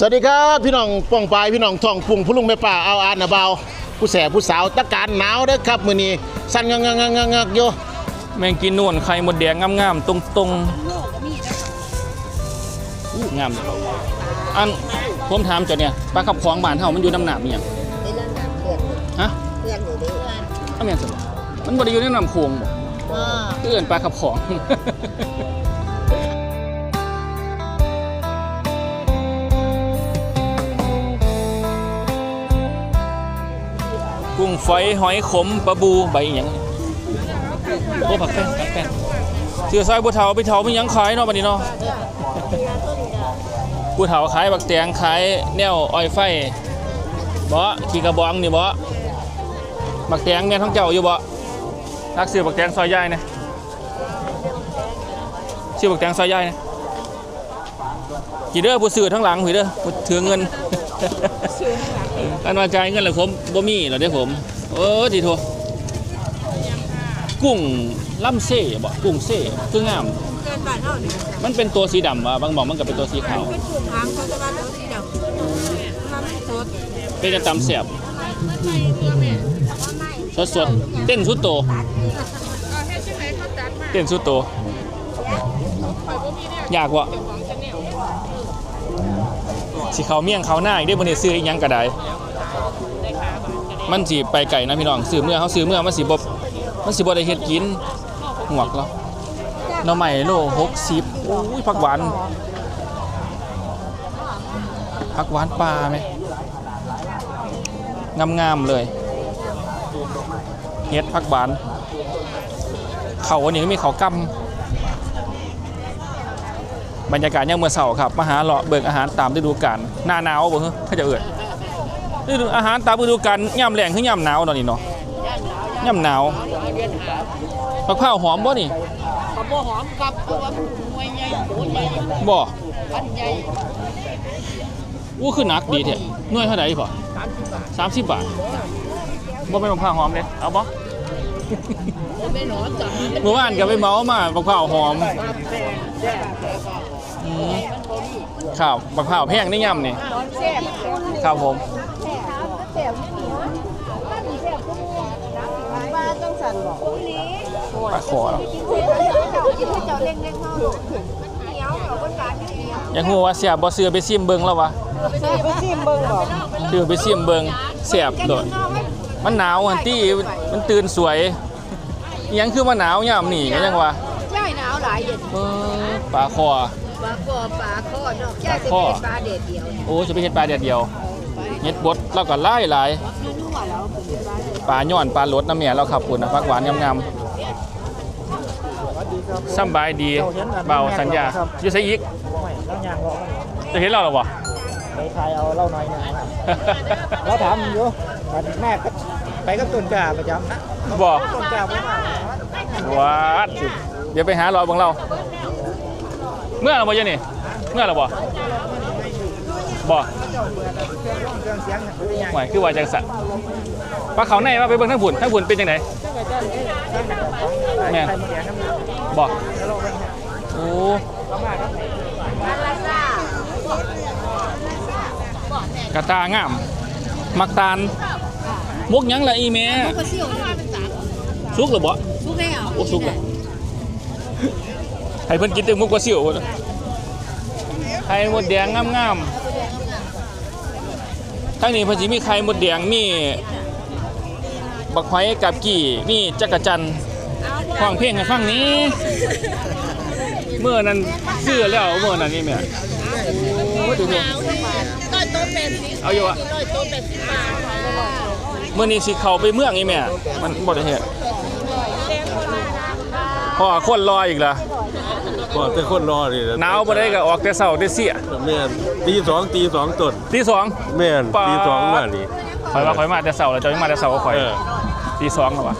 สวัสดีครับพี่น้องป้องปลายพี่น้องท่องปุ่งผู้ลุงแม่ป่าเอาอานนะเบาผู้แสบผู้สาวตะการหนาวเด้อครับมื้อนี้สั่นงักงักงักงักงักอยู่แมงกินนวลไข่มดแดงงามๆตรงๆอู้งามเลยอันผมถามเจ้าเนี่ยปลาขับของบ้านเฮามันอยู่น้ำหนามอหย่างในเรื่องน้ำเพื่อนฮะเพื่อนอยู่ด้วยอ้าวแม่นสิบ่มันบ่ได้อยู่ในน้ำโขงบ่อ่าคือเอิ้นปลาขับของ กุ้งฝอยหอยขมปลาบูใบอหยังโอ้ผักแป้งผักแป้งเสือซอยบัวเถาไปเถาไม่ยังขายเนาะบัดนี้เนาะผู้เฒ่าขายบักแตงขายแนวอ้อยไฟบ่ขี่กระบองนี่บ่บักแตงแม่นท้องเจ้าอยู่บ่รักซื้อบักแตงซอยใหญ่นะซื้อบักแตงซอยใหญ่นะกี่เด้อผู้ซื้อทั้งหลังผู้เด้อผู้ถือเงิน อันว่าจ่ายเงินแล้วผมบ่มีเหรอเด้อผมโอ้ทีโทกุ้งล่ำเซ่บ่กุ้งเซ่คืองามเพื่อนบ้านเฮานี่มันเป็นตัวสีดำว่ะบางบอกมันก็เป็นตัวสีขาวเป็นกลุ่มทางเขาจะว่าตัวสีดำน้ำสดเป็นจะตำเสียบสดสดๆเต้นสุดโตเต้นสุดโตอยากวะ สิเขาเมี่ยงเขาหน้าอีกได้บนนี้ซื้ออีกยังก็ได้มันสิไปไก่นะพี่น้องซื้อเมื่อเขาซื้อเมื่อมันสิบบมันสิบ่ได้เฮ็ดกินหวกแล้วน่อใหม่โลหกสิบโอ้ยผักหวานผักหวานปลาไหมงามๆเลยเฮ็ดพักบานเขาวันนี้มีเขากำ บรรยากาศยังเมื่อเสาร์ครับมาหาเลาะเบิกอาหารตามฤดูกาลหน้าหนาวบ่ฮะเขาจะเอ่ยฤดูอาหารตามฤดูกาลย่ำแรงคือย่ำหนาวตอนนี้เนาะย่ำหนาวมะพร้าหอมบ่นี่ขบหอมกับเพราะว่าหน่วยใหญ่ตัวใหญ่บ่พันใหญ่อู้คือหนักดีแท้หน่วยเท่าไหร่พ่อสามสิบบาทบ่เป็นมะพร้าหอมเด้เอาบ่เป็นหนอนจ้ะเมื่อวานก็ไปเมามาบักเผาหอม อืมครับบักเผาวแพงได้ย่ำนี่นอนแซ่บครับผมว่าต้องสั่นบอกปลาขอแล้วกินให้เจ้าเล่งเล่งเท่าเหนียวเอาบนการเหนียวอยากรู้ว่าเสียบบ่เสือไปซิมเบิ่งแล้ววะใส่ไปซิมเบิ่งบอกเสือไปซิมเบิ่งเสียบโดดมันหนาวอันตี้มันตื่นสวยอิหยังคือว่าหนาวย่ำนี่ก็ยังว่าใช่หนาวหลายเย็นเออปลาคอ ปลาคอปลาข้อนอกจากจะเป็นปลาเด็ดเดียวโอ้จะไปเฮ็ดปลาแดดเดียวเฮ็ดบดแล้วก็หลายหลายไม่รู้ว่าเราเป็นปลาเด็ดปลาย่อนปลาลดน้ำเมียเราขับปุ่นนะพักหวานงามๆสำบายดีเบาสัญญาอยู่ไสอีกไม่แล้วยางบอกว่าจะเห็นเราหรอวะไปทายเอาเล่าหน่อยหนึงเราถามอยู่บัดแม่ก็ไปกับต้นกล้าประจำนะบอกต้นกล้าไม่มาวัดเดี๋ยวไปหารอยบังเรา เมื่อเราบ่เยอะนี่เมื่อเราบ่บ่เครื่องเสียงเนี่ยเป็นยังหมายคือว่าจังสันปลาเขาในว่าไปเบิ่งทั้งผุนทั้งผุนเป็นจังไดแม่นใครมาแย่น้ำมันบ่แล้วเราไปเนี่ยโอ้ประมาณนั้นกระตางาม มักตาลมุกหยังละอีแม่ก็เสี่ยวเนี่ยเป็นสามสุกหรือบ่ทุกแล้วโอ้สุกเลย ให้เพิ่นกินแต่มุกกว่าสิวพุ่นไข่มดแดงงามๆทั้งนี้เพิ่นสิมีไข่มดแดงมีบักหอยกับกี่มีจักรจันทร์ฟังเพลงให้ฟังนี้ เมื่อนั้นซื้อแล้วเมื่อนั้นนี่แม่โอ้ดูนี่ต้นโตเป็นสิเอาอยู่อะต้นโตเป็นสิบบาทเมื่อนี้สิเข้าไปเมืองนี่แม่มันบ่ได้เฮ็ดพ่อคนรออีกล่ะก่ อนแต่คนรอนี่ะหนาวบ่ได้ก็ออกแต่เช้าแต่เสียแม่นตีสองตีสองต้นตีสองแม่นปาดตีสองมานี่ข่อยว่าข่อยมาแต่เช้าแล้วเจ้ายังมาแต่เช้าก็ข่อยเออตีสองแล้ววะ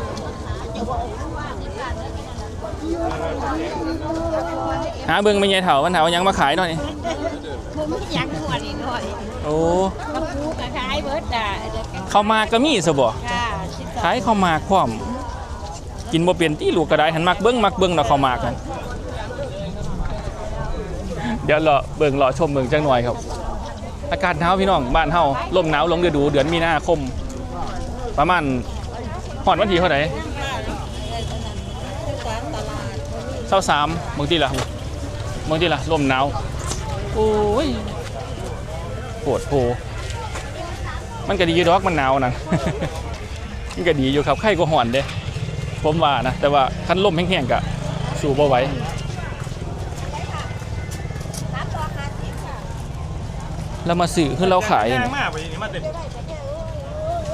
หาเบิ่งไม่ใหญ่เฒ่ามันเฒ่ายังมาขายหน่อยผมอยากนวดอีกหน่อยโอ้กระปูกระขายเบิร์ดอะเด็กเข้าวหมากก็มีซะบ่ค่ะชิดขายข้าวหมากพร้อมกินบ่เป็นที่ลูกก็ได้หันมักเบิ่งมักเบิ่งเนาะข้าวหมากกัน เดี๋ยวรอเบิ่งรอชมเบิ่งจังหน่อยครับ อากาศหนาวพี่น้องบ้านเฮาลมหนาวลงฤดูเดือนมีนาคม ประมาณหอดวันที่เท่าไหร่เศร้าสามบางทีละบางทีละลมหนาวโอ้ยปวดโผมันก็ดีอยู่ดอกมันหนาวนะมันก็ดีอยู่ครับไข้ก็ห่อนเด้ผมว่านะแต่ว่าคันลมแห้งๆก็สู้บ่ไหว แล้วมาสื่อคือเราขายนี่มากไปนี่มาเต็ม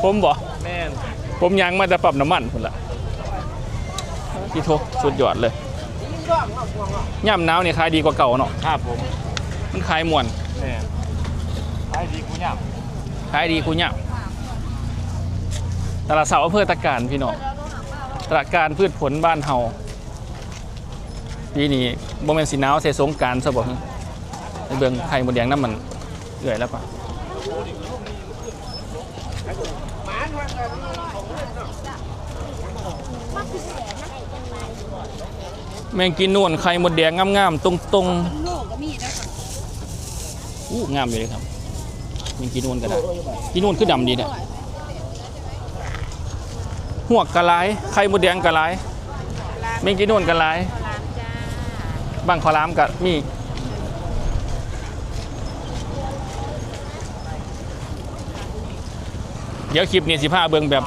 ผมบ่แม่นผมยังมาจะปรับน้ำมันพุ่นละพี่โทสุดยอดเลยย่ำหนาวเนี่ยขายดีกว่าเก่าเนาะครับผมมันขายมวนแม่นขายดีกูย่ขายดีกูย่ำตลาดเสาอำเภอตะการพี่น้องตลาดการพืชผลบ้านเฮาปีนี้บ่แม่นสิหนาวใส่สงกรารซะบ่ฮึไอ้เบิ่งไข่มดแดงน้ำมัน เอื่อยแล้วปะแมงกินนวลไข่หมดแดงงามๆตรงๆอู้งามอยู่เลยครับยังกินนวลก็ได้กินนวลคือดำดีเนี่ยหัวกกะลไข่หมดแดงกะลายเมงกินนวลกะลบางขอลามกะมี เดี๋ยวคลิปนี้สิพาเบิ่งแบบ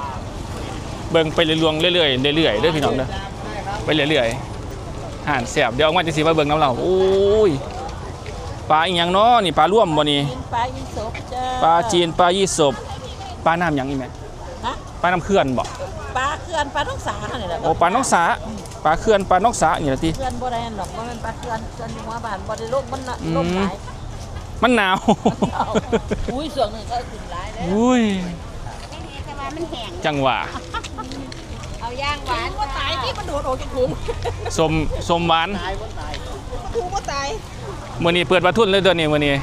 เบิ่งไปเรื่อยๆเรื่อยๆเรื่อยๆเด้อพี่น้องเด้อไปเรื่อยๆห่านแสบเดี๋ยวออกมาจะสิมาเบิ่งน้ำเราโอ้ยปลาอีหยังเนาะนี่ปลาร่วมบ่นี่ปลาอีสบจ้าปลาจีนปลายี่สบปลาน้ำหยังอีแม่ฮะปลาน้ำเขื่อนบ่ปลาเขื่อนปลาท้องสาเนี่ยแหละโอ้ปลาน้องสาปลาเขื่อนปลาน้องสานี่ละติเขื่อนบ่ได้หรอกว่ามันปลาเขื่อนเขื่อนอยู่หัวบ้านบ่ได้ลงมันน่ะอืมลงหลายมันหนาวเอาอุ้ยส่วนหนึ่งก็ขึ้นหลายแล้วอุ้ยแต่ว่า มันแห้งจังหวะเอาย่างหวานว่าตายที่มันโดดออกจากถุงสมสมหวานถุงว่าตายมื้อนี้เปิดประทุนเลยเด้อนี่มื้อนี้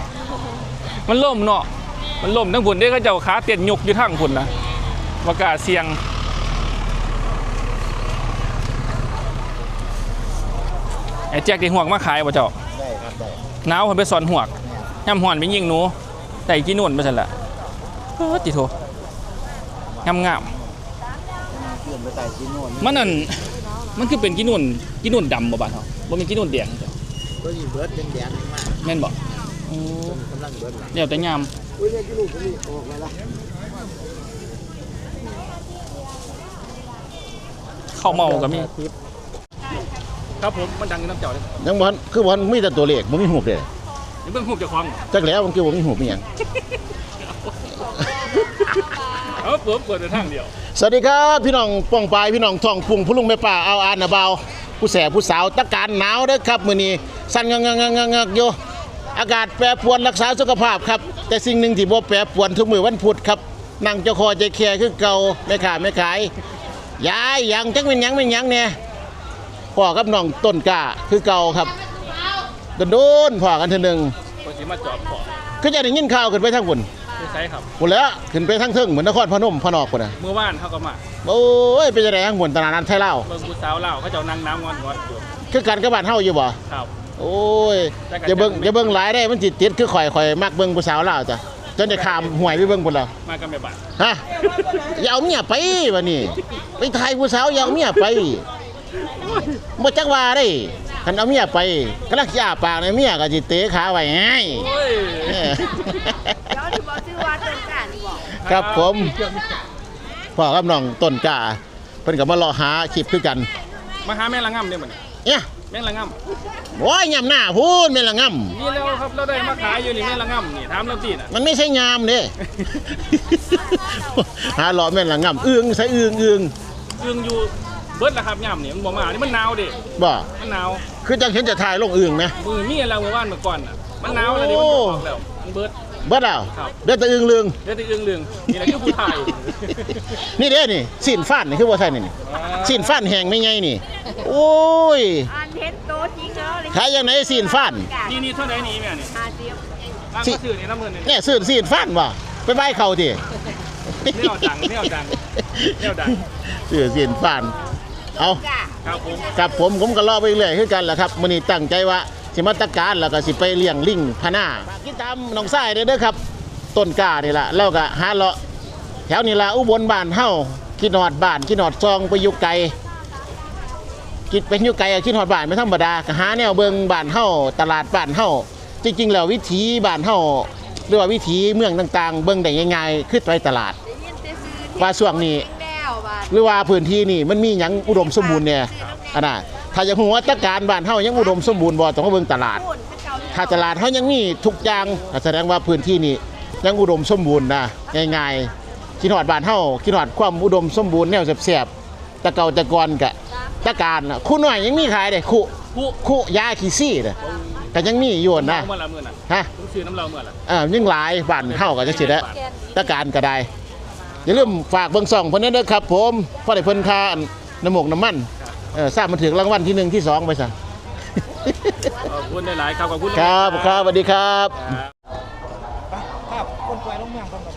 มันล่มเนาะมันล่มทั้งพุ่นเด้เขาเจ้าขาเตียนยกอยู่ทางพุ่นนะบ่กล้าเสี่ยงไอ้แจ็คที่หวกมาขายบ่เจ้าได้ครับได้หนาวเพิ่นไปสอนหวกย่ำหอนไปยิงหนูได้กินนุ่นไปซั่นล่ะเออติโท งามงามเพื่อนไปใส่ชิ้นโน่นๆมันนั่นมันคือเป็นกินนุ่นกินนุ่นดำบ่บาดเฮาบ่แม่นกินนุ่นแดงจ้ะก็ยิงเบิร์ดแดงๆมากแม่นบ่โอ้กำลังเบิร์ดหลังแล้วแต่ยามอุ้ยเนี่ยกี่ลูกนี่ออกเลยละข้าวเมาก็มีครับผมมันดังอยู่น้ำเจ้าเลยยังบ่ทันคือบ่ทันมีแต่ตัวเลขบ่มีหูปเด้นี่เบิ่งรูปเจ้าของจักแล้วมันคือบ่มีหูปอีหยัง เอ้าผมเปิดแต่ทางเดียวสวัสดีครับพี่น้องป้องปลายพี่น้องท้องปุงผู้ลุงแม่ป่าเอาอานนะเบาผู้แสบผู้สาวตะการหนาวเด้อครับมื้อนี้สั่นงักงักงักงักอยู่อากาศแปรปรวนรักษาสุขภาพครับ แต่สิ่งหนึ่งที่บ่แปรปรวนทุกมื้อวันพุธครับนั่งเจ้าคอใจแค่คือเก่าแม่ค้าแม่ขายยายยังจักเป็นหยังเป็นหยังเนี่ยพ่อกับน้องต้นกล้าคือเก่าครับโดนๆพ่อกันเทื่อหนึงคนสิมาจอบขอก็จะได้ยินข่าวขึ้นไปทางพุ่น คือไสครับพุ่นแล้วขึ้นไปทางเทิงเหมือนนครพนมพนอกพุ่นน่ะเมื่อวานเขาก็มาโอ้ยเป็นจังได๋ทางพุ่นตลาดนัดไทยลาวเบิ่งผู้สาวเล่าวเขาเจ้านั่งน้ำงอนงอนอยู่คือกันกับบ้านเฮาอยู่บ่ครับโอ้ยแต่ก็อย่าเบิ่งจำไม่อย่าเบิ่งหลายได้มันสิติดคือข่อยข่อยมักเบิ่งผู้สาวลาวจ้ะจนได้ข้ามห้วยไปเบิ่งพุ่นแล้วมากันแม่บ้านฮะอย่าเอาเมียไปบัดนี้ไปถ่ายผู้สาวอย่าเอาเมียไปบ่จักว่าได้คันเอาเมียไปกำลังสิอ้าปากในเมียก็สิเตะขาไว้ให้โอ้ยเออเดี๋ยวที่ บอกชื่อว่าต้นกันบอกครับผมพ่อกับน้องต้นกล้าเพิ่นก็มารอหาคลิปคือกัน มาหาแม่ละง่ำเนี่ยมันเนี่ยแม่ละง่โอ้ยยำหน้าพูดแม่นละง่ำำนี่แล้วครับเราได้มาขายอยู่นี่แม่ละง่ำนี่ถามเราตีน่ะมันไม่ใช่งามเด้ หาหล่อแม่นละงำอึ้งใส่อึ้งอึ้งอึงอยู่เบิดละครับย่ำนี่มันบ่มานี่มันหนาวดิบ่มันหนาวคือจังเห็นจะถ่ายลงอึ้งไหมมือมีอะไรเมื่อวานเมื่อก่อนน่ะมันหนาวแล้วดิมันบ่ออกแล้วมันเบิด เบิดแล้วครับ เด้อแต่อึ้งลึงเดี๋ยวจะอึงลึงนี่แหละคือผู้ไทย นี่เด้นี่สินฟันนี่คือว่าใช่นี่นี่สินฟันแห้งไม่ไงนี่ โอ้ย อันเห็นโตจริงแล้วเลยขายยังไงสินฟันนี่นี่เท่าไหร่นี่แม่นี่หาเดียวร้านสิ ก็ซื้อนี่น้ำเงินนี่ เนี่ยซื้อสินฟันบ่ไปใบเขาทีแนวดังแนวดังแนวดัง ซื้อสินฟันเอาจ้าครับผมกับผมผมก็รอไปเรื่อยคือกันแหละครับมื้อนี้ตั้งใจว่า สิมาตรการแล้วก็สิไปเลี้ยงลิงพะหน้ากินตามน้องทรายเด้อเด้อครับต้นกล้านี่ล่ะแล้วก็หาเลาะแถวนี้ล่ะอุบลบ้านเฮาคิดฮอดบ้านคิดฮอดซองไปอยู่ไกลคิดเป็นอยู่ไกลอะคิดฮอดบ้านไม่ธรรมดาก็หาแนวเบิ่งบ้านเฮาตลาดบ้านเฮาจริงๆแล้ววิถีบ้านเฮาหรือว่าวิถีเมืองต่างๆ เบิ่งได้ง่ายๆคือไปตลาดได้ยินแต่ซื้อว่าช่วงนี้แแล้วบาดหรือว่าพื้นที่นี่มันมีหยังอุดมสมบูรณ์เนี่ยอันน่ะ ถ้าอยากรู้ว่าจักการบ้านเฮายังอุดมสมบูรณ์บ่ต้องมาเบิ่งตลาดพูดเขาเจ้าถ้าตลาดเฮายังมีทุกอย่างก็แสดงว่าพื้นที่นี่ยังอุดมสมบูรณ์นะง่ายๆคิดฮอดบ้านเฮาคิดฮอดความอุดมสมบูรณ์แนวแซ่บๆแตะเก่าแตะกอนกะตะการน่ะคู่น้อยยังมีขายเด้คู่ผู้คู่ยาขี้ซี่เด้อก็ยังมีอยู่นะเมื่อละเมื่อน่ะฮะผมซื้อน้ำเราเมื่อละเอ่ายังหลายบ้านเฮาก็จังซี่แหละตะการก็ได้อย่าลืมฝากเบิ่งซ่องเพิ่นนเด้อครับผมพอได้เพิ่นค่าน้ำมกน้ำมัน เออทราบมันถึงรางวัลที่หนึ่งที่สองไปซะขอบคุณหลายๆครับขอบคุณครับครับสวัสดีครับครับคนป่วยลงเมืองคนแบบ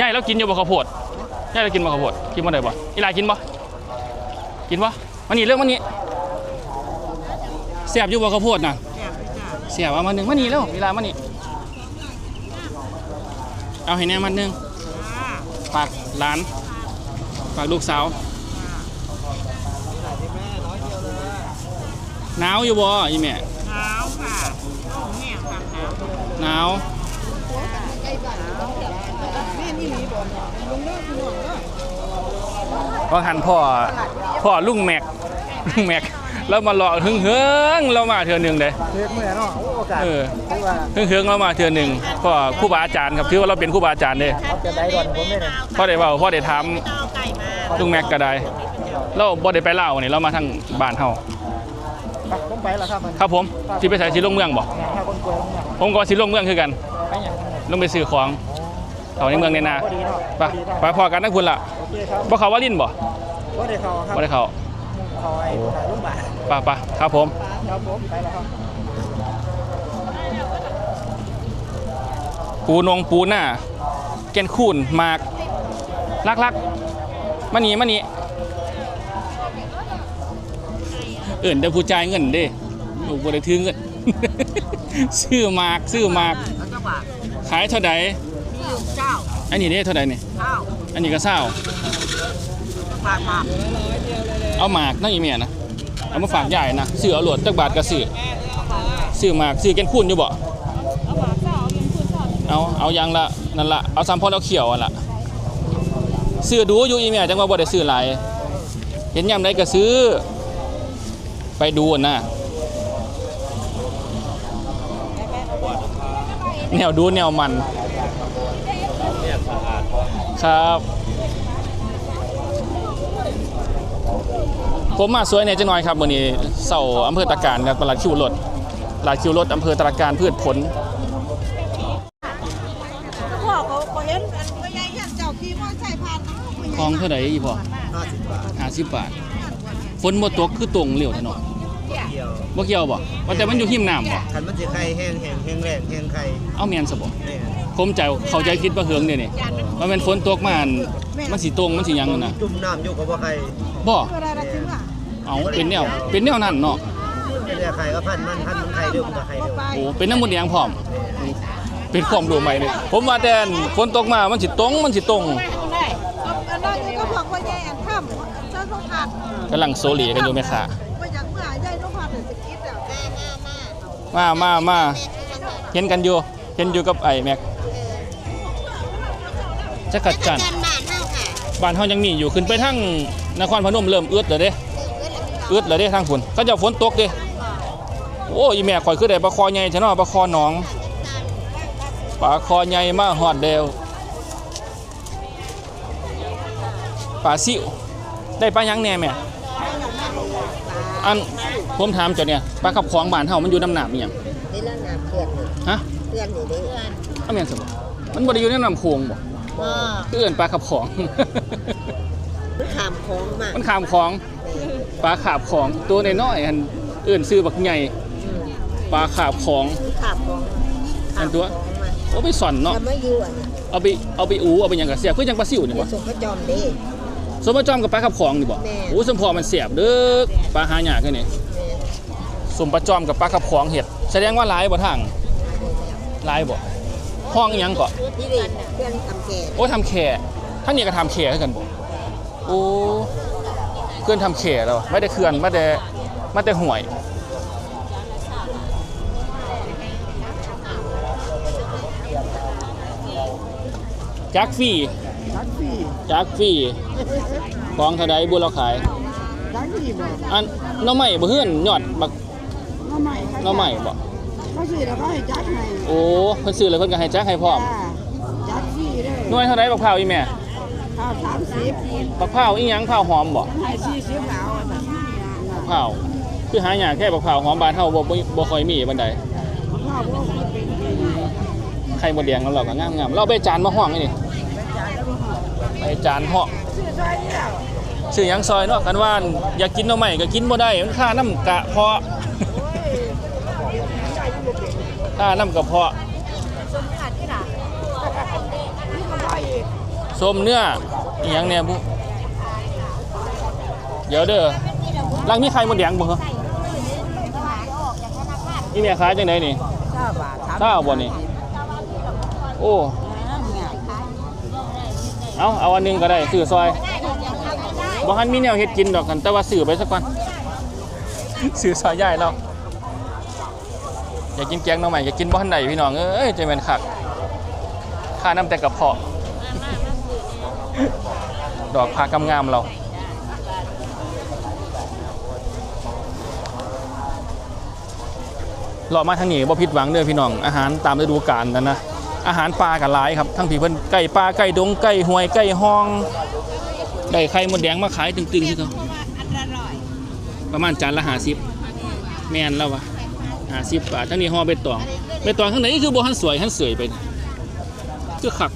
ย่ายแล้วกินอยู่บ่ข้าวโพดย่ายแล้วกินบ่ข้าวโพดกินบ่ได้บ่อีหลายกินบ่กินบ่มันนี่เรื่องมันนี่เสียบอยู่บ่ข้าวโพดน่ะเสียบเอามาหนึ่งมันนี่แล้วอีหลามันนี่เอาให้แน่มันหนึงฝากหลานฝากลูกสาว หนาวอยู่บ่อีแม่หนาวค่ะโอ้แม่ฟังหนาวหนาวก็หันพ่อพ่อลุงแม็กลุงแม็กแล้วมาหล่อหึงเฮิงๆเรามาเทือหนึ่งเลยเลือกเมื่อเนาะโอ้โอกาสเออคือว่าหึงเฮิงๆเรามาเทือหนึ่งพ่อครู่บาอาจารย์ครับถือว่าเราเป็นครู่บาอาจารย์เด้เขาจะได้ดอนผมได้เลยพ่อได้เว้าพ่อได้ถามลุงแม็กก็ได้เราบ่ได้ไปเล่าวนี่เรามาทางบ้านเฮา ไปผมไปแล้วครับมันครับผมที่ไปใส่สิลงเมืองบ่ถ้าคนป่วยลงเมืองผมก็สิลงเมืองคือกัน ไปอย่างนั้นลงไปซื้อของเอาในเมืองในนาพอดีเนาะไปไปพอกันนะคุณล่ะโอเคครับบ่เขาว่าลิ้นบ่ก็ได้เขาครับบ่ได้เขาเขาไอ้ถ่ายรูปบัตรไปไปครับผม ครับผมไปแล้วครับ ปูนงปูหน้าแกนคูนหมากลักลักมานี่มานี่ เอิ่นเดี๋ยวผู้จ่ายเงินเด้ลูกบ่ได้ถือเงิน ซื้อหมากซื้อหมากขาจะบาทขายเท่าใดมีอยู่เจ้าอันนี้เด้เท่าใดนี่ข้าอันนี้ก็เศร้าฝากมาเอาหมากนั่นอีเมียนะเอามาฝากยายนะซื้อเอาหลดจักบาทก็ซื้อซื้อหมากซื้อแกนคูนอยู่บ่เอาเอายางละนั่นละเอาซ้ำพอแล้วเขียวอะละซื้อดูอยู่อีเมียจังว่าบ่ได้ซื้อหลายเห็นยามใดก็ซื้อ ไปดูอะนะแนวดูแนวมัน ครับ ผมมาสวยในจังน้อยครับวันนี้เสาอำเภอตะการครับตลาดคิวรถตลาดคิวรถอำเภอตะการพืชผลพ่อเขาเขาเห็นอันว่าใหญ่ยันเจ้าขี่มอเตอร์ไซค์ผ่านมาคลองเท่าไหร่อีพ่อ50บาทห้าสิบบาท ฝนบ่ตกคือตรงเร็วแท้เนาะเกี่ยวบ่เกี่ยวบ่ว่าแต่มันอยู่หิมน้ำบ่คันมันสิไข่แห้งแห้งแห้งแรงแห้งไข่เอาแม่นซะบ่เนี่ยผมใจเข้าใจคิดว่าเฮืองเนี่ยนี่ว่าแม่นฝนตกมาอันมันสิตรงมันสิหยังนั่นน่ะจุ่มน้ำอยู่กับว่าไข่บ่อะไรละถึงอะเอาเป็นแนวเป็นแนวนั้นเนาะเป็นไข่ก็พันมันพันมันไข่เร็วมันก็ไข่เร็วโอ้เป็นน้ำมดแดงพร้อมเป็นความรู้ใหม่เลยผมว่าแต่ฝนตกมามันสิตรงมันสิตรงได้อันนั้นนี่ก็บอกว่าใหญ่อั นค่ำเจ้าต้องผ่านกำลังโซลีกันอยู่แม่ค่ะว่าอยากมื่อใหญ่ต้องผ่านเลยสกิดอะมามามาเห็นกันอยู่เห็นอยู่กับไอ้แม็กจักรจันทร์บ้านเฮายังมีอยู่ขึ้นไปทางนครพนมเริ่มเอื้อดแล้วเด้เอื้อดแล้วเด้ทางฝุ่นก็จะฝนตกเด้โอ้ยแม่ข่อยคือได้ปลาคอใหญ่ซะเนาปลาคอหนองปลาคอใหญ่มาฮอดเดวปลาซิว ได้ปลาหยังแหน่แม่อันผมถามเจ้าเนี่ยปลาขับของบ้านเฮามันอยู่น้ำหนามอีหยังนี่ละน้ำเพื่อนนี่ฮะเพื่อนนี่เด้ออ้าวแม่นสิบ่มันบ่ได้อยู่ในน้ำโขงบ่ว่าคือเอิ้นปลาขับของ มันขามของมามันขามของปลาขาบของตัวน้อยๆอันเอิ้นซื้อบักใหญ่ปลาขาบของมันขามของอันตัวโอ้ไปสอนเนาะทำไม่อยู่อะนี่เอาไปเอาไปอูเอาไปหยังก็เสียบคือจังปลาซิวนี่ไปบ่ส่งกระจอมเด้ สมมาจอมกับปลาขับของนี่บ่แม่ โอ้สมพอมันเสียบเด้อปลาหายากแค่นี้แม่สมปลาจอมกับปลาขับของเห็ดแสดงว่าหลายบ่ทางหลายบ่โอ้ห้องอิหยังก่อนนี่ดิเพื่อนทำแก่โอ้ยทำแข่ทั้งนี้ก็ทำแข่คือกันบ่โอ้เพื่อนทำแข่แล้วอะไม่ได้เขื่อนไม่ได้ไม่ได้ห่วย จักฟรี ทักซี่จักฟรีของเท่าใดบุญเราขายทักซี่บ่อันหน้องใหม่บ่เฮือนยอดบักน้ำใหม่หน้องใหม่บ่เขาซื้อแล้วเขาให้จักให้โอ้เพิ่นซื้อแล้วเพิ่นก็ให้จักให้พร้อมจักซี่เด้หน่วยเท่าใดบักพร้าวอีแม่ข้าวสามสิบบักพร้าวอีหยังพร้าวหอมบ่ให้สี่สิบเอาอะบักพร้าวคือหาหยังแค่บักพร้าวหอมบ้านเฮาบ่บ่บ่ค่อยมีปานใดข้าวพวกมันเป็นไข่มดแดงของเราก็งามๆเราไปจานมาห้องนี่นี่ ไปจานห้องซื้อหยังซอยเนาะกันว่าอยากกินหน่อไม้ก็กินบ่ได้มันค่าน้ำกะเพาะค่าน้ำกระเพาะขาดที่หลังส้มเนื้ออีหยังเนี่ยบุเดี๋ยวเด้อรังมีไข่มดแดงบ่เหรอนี่แม่ขายจังไดนี่เก้าบาทเก้าบ่นี่โอ้ เอาเอาอันหนึงก็ได้ซื้อซอยบ่ทันมีแนวเฮ็ดกินดอกกันแต่ว่าซื้อไปสักก่อนซื้อซอยใหญ่เราอยากกินแกงหน่อใหม่อยากกินบ่ทันใดพี่น้องเอ้ยใจแม่นคักค่าน้ำแต่กระเพาะ ดอกพากำงามเราเลาะมาทางนี้บ่ผิดหวังเด้อพี่น้องอาหารตามฤดูกาลนั่นนะ อาหารปลากับหลายครับทั้งพี่เพิ่นไก่ปลาไก่ดงไก่หวยไก่ห้องได้ไข่มดแดงมาขายตึงๆคือเขาประมาณจานละ50แม่นแล้ววะ50บบาททั้งนี้ห่อใบตองใบตองข้างไหนคือบ่ทันสวยทันเสยไปคือคัก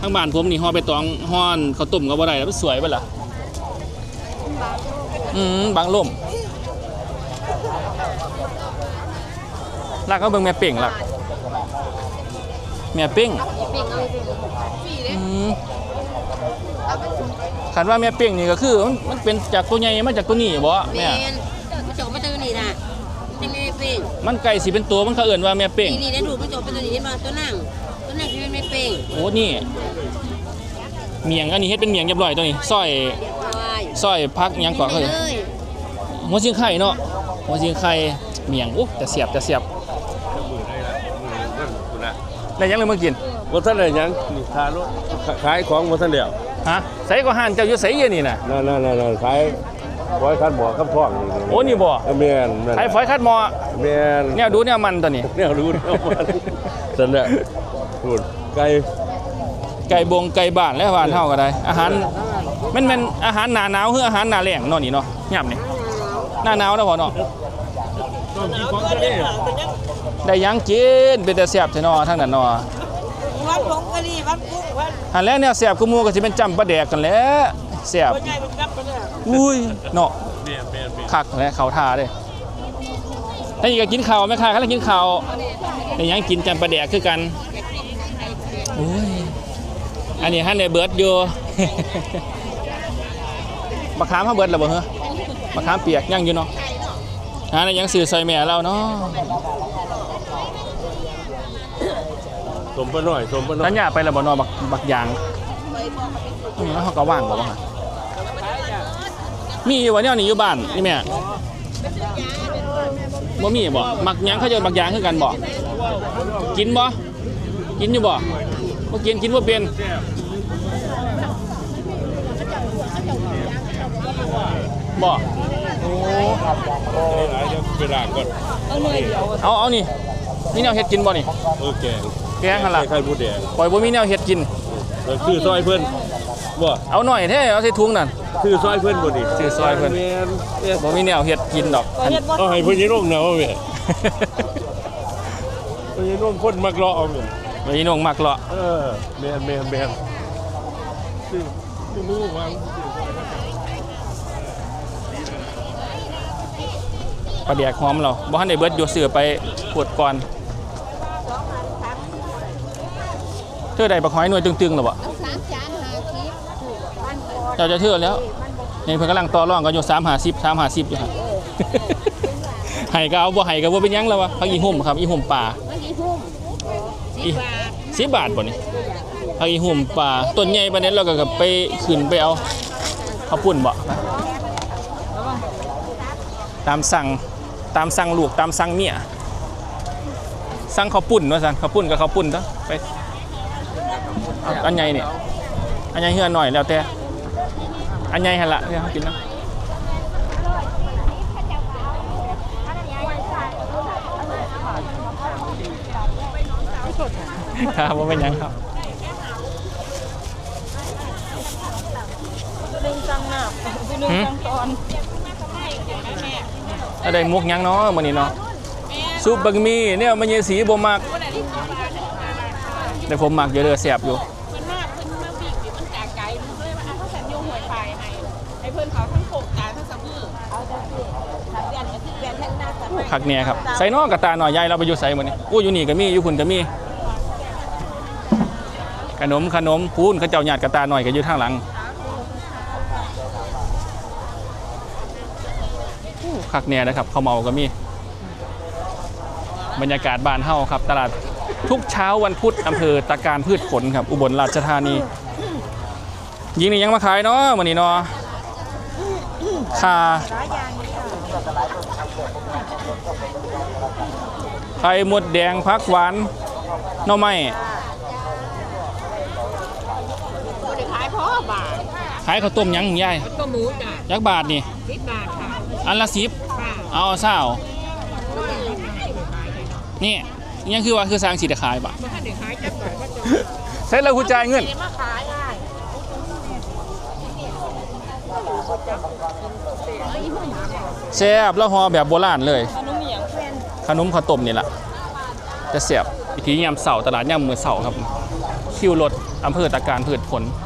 ทางบ้านผมนี่ห่อใบตองห่อนข้าวต้มก็บ่ได้แล้วมันสวยไปล่ะอืมบางลมลักก็เบิ่งแม่เป่งหลัก แม่เป่งอืมคันว่าแม่เป่งนี่ก็คือมันมันเป็นจากตัวใหญ่มาจากตัวนี้บ่แม่มันจบมาตัวนี้นะจะไม่เป็นมันไก่สิเป็นตัวมันเขาเอิ่นว่าแม่เป่งนี่นี่ได้ดูมันจบเป็นตัวนี้มาตัวนั่งตัวนั่งที่ไม่เป็นโอ้นี่เมียงอันนี้เฮ็ดเป็นเมียงเรียบร้อยตัวนี้ซอยควายซอยพักหยังก่อนเขาเลเอิ้นยหัวชิงไข่เนาะหัวชิงไข่เมียงอุ๊แต่เสียบแต่เสียบ ได้ยังเลยมากิน บ่ทันได้หยังนี่ทารถขายของบ่ทันแล้วฮะใส่ก็หันเจ้าอยู่ใส่เยนี่น่ะนั่นๆๆขายไว้คันบ่กับท้องนี่โอ้นี่บ่ แม่นนั่นไอ้ฝอยคัดหมอแม่นแนวดูแนวมันตัวนี้ แนวรู้แนวมันซั่นแหละพูดไก่ไก่บงไก่บ้านและบ้านเฮาก็ได้ อาหารแม่นแม่นอาหารหน้าหนาวคืออาหารหน้าแล้งเนาะนี่เนาะย่ํนี่หน้าหนาวแล้วพอเนาะ ได้หยังกินเป็นแต่แซ่บแท้เนาะทางนั้นเนาะวันผงกะหรี่วันกุ้งวันหันแล้วแนวแซ่บคือหมู่ก็สิเป็นจำปลาแดกกันแหล้วแซ่บใหญ่เป็นกับไปเลยอุ้ยเนาะแม่นแม่นแม่นคักและเขาท่าเด้ถ้าอีกก็กินข้าวแม่ค้าก็เลยกินข้าวได้หยังกินจำปลาแดกคือกันอุ้ยอันนี้หันได้เบิดอยู่ มะขามเฮาเบิดแล้วบ่เหรอมะขามเปียกยังอยู่เนาะหาได้หยังซื้อใส่แม่เราเนาะ สมปะหน่อยสมปะหน่อสัยญญาไปแล้วบ่เนาะบักบักยางอืมแล้วเขาก็ว่างบ่ว่ามีอยู่บ่แนวนี้อยู่บ้านนี่แม่บ่มีบ่มักหยังเขาจะบักยางคือกันบ่กินบ่กินอยู่บ่บ่กินกินบ่เป็นบ่โอ้หลายๆจะไปล้างก่อนเอาเอานี่มีแนวเฮ็ดกินบ่นี่เออแกง แกงหั่นล่ะไข่มดแดงปล่อยบ่มีแนวเฮ็ดกินแล้วคือซอยเพิ่นบ่เอาหน่อยแท้เอาใส่ถุงนั่นคือซอยเพิ่นบ่นี่คือซอยเพิ่นแม่นแม่นบ่มีแนวเฮ็ดกินดอกเอาให้เพิ่นยิร่มนะว่าแม่เพิ่นยิร่มคนมักเลาะเอาแม่บ่มีนงมักเลาะเออแม่นแม่นแม่นซื้อซื้อมือวางปลาแดกหอมเราบ่ทันได้เบิดอยู่ซื้อไปปวดก่อน เธอได้บักหอยหน่วยตึงๆหรอบ่สามจานหาคลิปบ้านก่อนเจ้าจะเทื่อแล้วนี่เพิ่นกำลังต่อรองกันอยู่350 350อยู่ครับให้ก็เอาบ่ให้ก็บ่เป็นหยังแล้ววะพักอีหุ่มครับอีหุ่มป่าเมื่อกี้พุ่มอีสิบบาทบ่นี่เอาอีหุ่มปลาต้นใหญ่ปานนี้เราก็ไปขึ้นไปเอาข้าวปุ้นบ่ตามสั่งตามสั่งลูกตามสั่งเมียสั่งข้าวปุ้นว่าสั่นข้าวปุ้นกับข้าวปุ้นเถอะไปเอาอันใหญ่เนี่ยอันใหญ่เฮือหน่อยแล้วแต่อันใหญ่หั่นละที่เขากินนะครับว่าเป็นหยังครับดึงจังหนักดึงจังตอนอะไรมุกหยังเนาะมื้อนี้เนาะซุปบักหมี่เนี่ยมันยสีบ่มัก แต่ผมมักอยู่เด้อแซ่บอยู่เพิ่นมาเพิ่นมาวิ่งนี่มันจากไกลมันเลยว่าเขาสัญญงหวยไฟให้ให้เพิ่นเขาทั้งโคกกลางทั้งสะมือเปลี่ยนก็คือเปลี่ยนทั้งหน้าตาคักเนี่ยครับใส่น้อกระตาหน่อยใหญ่เราไปอยู่ใส่มื้อนี้อู้อยู่นี่ก็มีอยู่พุ่นก็มี ขนมขนมพูนเขาเจ้าญาติกระตาหน่อยก็อยู่ทางหลังอู้คักเนี่ยนะครับข้าวเมาก็มี บรรยากาศบ้านเฮาครับ ตลาด ทุกเช้าวันพุธอำเภอตะการพืชผลครับ อุบลราชธานี ยิงนี่ยังมาขายเนาะวันนี้เนาะคาไข่หมดแดงพักหวานหน่อไม้บ่ได้ขายพ่อบาทขายข้าวต้มยังยายก็หมูจ้ะยักบาทนี่10บาทค่ะอันละสิบค่ะเอาเศร้านี่ ยังคือว่าคือสร้างสีขายปะบ่ทันได้ขายจักบาทว่าจะเสร็จแล้วคุณจ่ายเงิน มาขายได้แซ่บแล้วห่อแบบโบราณเลย ขนมเหมียงแฟนขนมข้าวต้มนี่แหละจะเสียบอีกทียามเสาร์ตลาดยามมือเสาร์ครับ คิวรถอำเภอตะการพืชผลเ